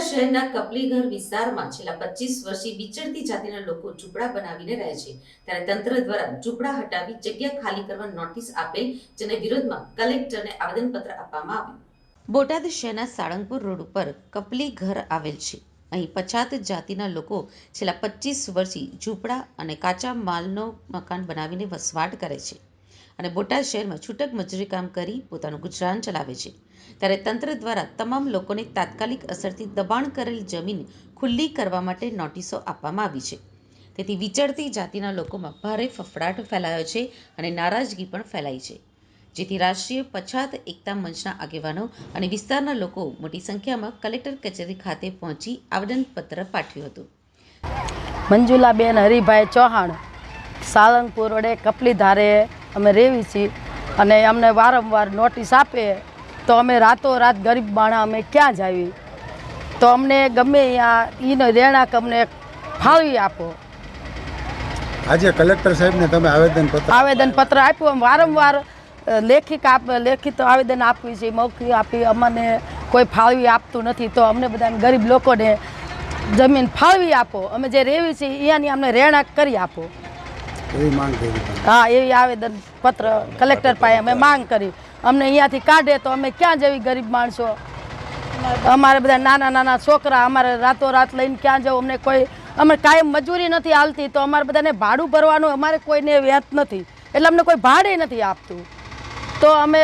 શહેરના કપલીઘર વિસ્તારમાં છેલ્લા પચીસ વર્ષથી વિચરતી જાતિના લોકો ઝૂંપડા બનાવીને રહે છે. ત્યારે તંત્ર દ્વારા ઝૂંપડા હટાવી જગ્યા ખાલી કરવા નોટિસ આપેલ, જેના વિરોધમાં કલેક્ટરને આવેદનપત્ર આપવામાં આવ્યું. બોટાદ શહેરના સાળંગપુર રોડ ઉપર કપલી ઘર આવેલ છે. અહીં પછાત જાતિના લોકો છેલ્લા પચીસ વર્ષથી ઝૂંપડા અને કાચા માલનો મકાન બનાવીને વસવાટ કરે છે. અને બોટાદ શહેરમાં છૂટક મજૂરી કામ કરી પોતાનું ગુજરાન ચલાવે છે. ત્યારે તંત્ર દ્વારા તમામ લોકોને તાત્કાલિક અસરથી દબાણ કરેલ જમીન ખુલ્લી કરવા માટે નોટિસો આપવામાં આવી છે. તેથી વિચરતી જાતિના લોકોમાં ભારે ફફડાટ ફેલાયો છે અને નારાજગી પણ ફેલાઈ છે. જેથી રાષ્ટ્રીય પછાત એકતા મંચના આગેવાનો અને વિસ્તારના લોકો મોટી સંખ્યામાં કલેક્ટર કચેરી ખાતે પહોંચી આવેદનપત્ર પાઠવ્યું હતું. મંજુલાબેન હરિભાઈ ચૌહાણ, સાળંગપુર વડે કપલી ધારે અમે રહેવી છીએ. અને અમને વારંવાર નોટિસ આપે તો અમે રાતોરાત ગરીબ માણા અમે ક્યાં જાવી તો અમને ગમે ત્યાં એનો રહેણાંક અમને ફાળવી આપો. આજે કલેક્ટર સાહેબને તમે આવેદનપત્ર આવેદનપત્ર આપ્યું. અમે વારંવાર લેખિત લેખિક આપ લેખિત આવેદન આપ્યું છે મૌખિક આપી. અમને કોઈ ફાળવી આપતું નથી તો અમને બધાને ગરીબ લોકોને જમીન ફાળવી આપો. અમે જે રહેવી છીએ અહીંયાની અમને રહેણાંક કરી આપો. એવી માંગ કરી હા એવી આવેદન પત્ર કલેક્ટર પાસે અમે માંગ કરી. અમને અહીંયાથી કાઢે તો અમે ક્યાં જવી ગરીબ માણસો? અમારે બધા નાના નાના છોકરા અમારે રાતોરાત લઈને ક્યાં જવું? અમને કોઈ અમે કાયમ મજૂરી નથી હાલતી તો અમારે બધાને ભાડું ભરવાનું અમારે કોઈને વ્યાત નથી. એટલે અમને કોઈ ભાડે નથી આપતું. તો અમે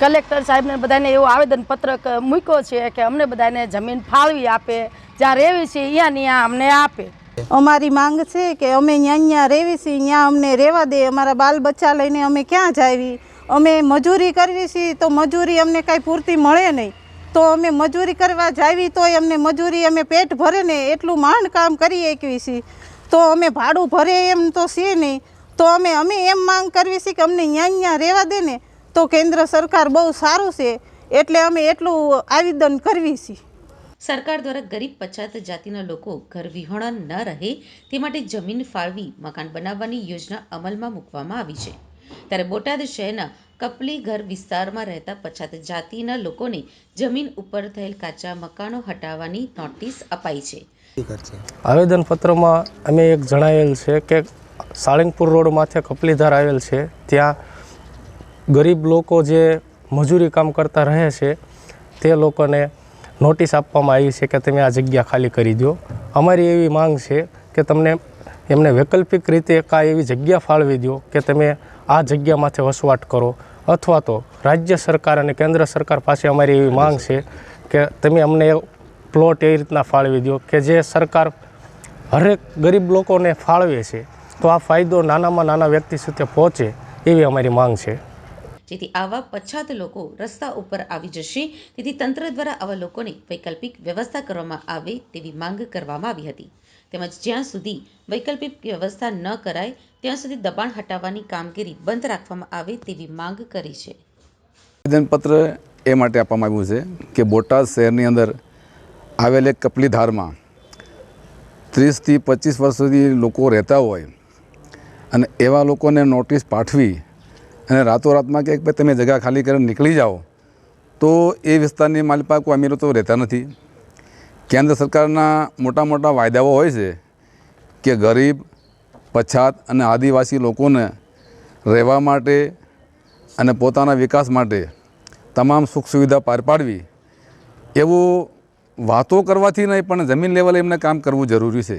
કલેક્ટર સાહેબને બધાને એવું આવેદનપત્ર મૂક્યો છે કે અમને બધાને જમીન ફાળવી આપે. જ્યાં રહેવી છે અહીંયા ને અમને આપે. અમારી માંગ છે કે અમે ત્યાં ત્યાં રહેવી છીએ ત્યાં અમને રહેવા દે, અમારા બાલ બચ્ચા લઈને અમે ક્યાં જાવી? અમે મજૂરી કરવી છીએ તો મજૂરી અમને કાંઈ પૂરતી મળે નહીં. તો અમે મજૂરી કરવા જાવી તોય અમને મજૂરી અમે પેટ ભરે ને એટલું માંડ કામ કરી શકીએ છીએ તો અમે ભાડું ભરે એમ તો છીએ નહીં. તો અમે અમે એમ માંગ કરવી છીએ કે અમને ત્યાં ત્યાં રહેવા દે ને તો કેન્દ્ર સરકાર બહુ સારું છે. એટલે અમે એટલું આવેદન કરવી છીએ સરકાર દ્વારા ગરીબ પછાત જાતિના લોકો ઘર વિહોણા ન રહે તે માટે જમીન ફાળવી મકાન બનાવવાની યોજના અમલમાં મૂકવામાં આવી છે. ત્યારે બોટાદ શહેરના કપલી ઘર વિસ્તારમાં રહેતા પછાત જાતિના લોકોને જમીન ઉપર થયેલ કાચા મકાનો હટાવવાની નોટિસ અપાઈ છે. આવેદનપત્રમાં અમે એક જણાવેલ છે કે સાળંગપુર રોડ માથે કપલીધાર આવેલ છે. ત્યાં ગરીબ લોકો જે મજૂરી કામ કરતા રહે છે તે લોકોને નોટિસ આપવામાં આવી છે કે તમે આ જગ્યા ખાલી કરી દો અમારી એવી માંગ છે કે તમને એમને વૈકલ્પિક રીતે કાંઈ એવી જગ્યા ફાળવી દો કે તમે આ જગ્યામાંથી વસવાટ કરો. અથવા તો રાજ્ય સરકાર અને કેન્દ્ર સરકાર પાસે અમારી એવી માંગ છે કે તમે અમને પ્લોટ એ રીતના ફાળવી દો કે જે સરકાર હરેક ગરીબ લોકોને ફાળવે છે, તો આ ફાયદો નાનામાં નાના વ્યક્તિ સુધી પહોંચે એવી અમારી માંગ છે. જેથી આવા પછાત લોકો રસ્તા ઉપર આવી જશે. તેથી તંત્ર દ્વારા આવા લોકોને વૈકલ્પિક વ્યવસ્થા કરવામાં આવે તેવી માંગ કરવામાં આવી હતી. તેમજ જ્યાં સુધી વૈકલ્પિક વ્યવસ્થા ન કરાય, ત્યાં સુધી દબાણ હટાવવાની કામગીરી બંધ રાખવામાં આવે તેવી માંગ કરી છે. આવેદનપત્ર એ માટે આપવામાં આવ્યું છે કે બોટાદ શહેરની અંદર આવેલ એક કપલી ધારમાં ત્રીસથી પચીસ વર્ષ સુધી લોકો રહેતા હોય અને એવા લોકોને નોટિસ પાઠવી અને રાતોરાતમાં કે ભાઈ તમે જગ્યા ખાલી કરીને નીકળી જાઓ, તો એ વિસ્તારની માલિપા કોઈ અમીરો તો રહેતા નથી. કેન્દ્ર સરકારના મોટા મોટા વાયદાઓ હોય છે કે ગરીબ, પછાત અને આદિવાસી લોકોને રહેવા માટે અને પોતાના વિકાસ માટે તમામ સુખ સુવિધા પાર પાડવી, એવું વાતો કરવાથી નહીં, પણ જમીન લેવલે એમને કામ કરવું જરૂરી છે.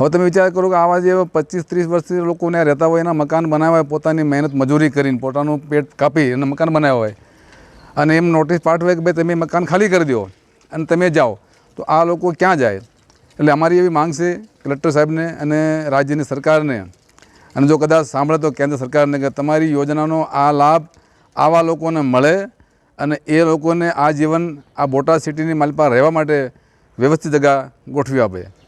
હવે તમે વિચાર કરો કે આવા જે પચીસ, ત્રીસ વર્ષથી લોકો ત્યાં રહેતા હોય, એના મકાન બનાવ્યા, પોતાની મહેનત મજૂરી કરીને પોતાનું પેટ કાપી અને મકાન બનાવ્યા હોય. અને એમ નોટિસ પાઠવે કે ભાઈ તમે મકાન ખાલી કરી દો અને તમે જાઓ. તો આ લોકો ક્યાં જાય? એટલે અમારી એવી માંગ છે કલેક્ટર સાહેબને અને રાજ્યની સરકારને. અને જો કદાચ સાંભળે તો કેન્દ્ર સરકારને કે તમારી યોજનાનો આ લાભ આવા લોકોને મળે અને એ લોકોને આ જીવન આ બોટાદ સિટીની માલપા રહેવા માટે વ્યવસ્થિત જગ્યા ગોઠવી આપે.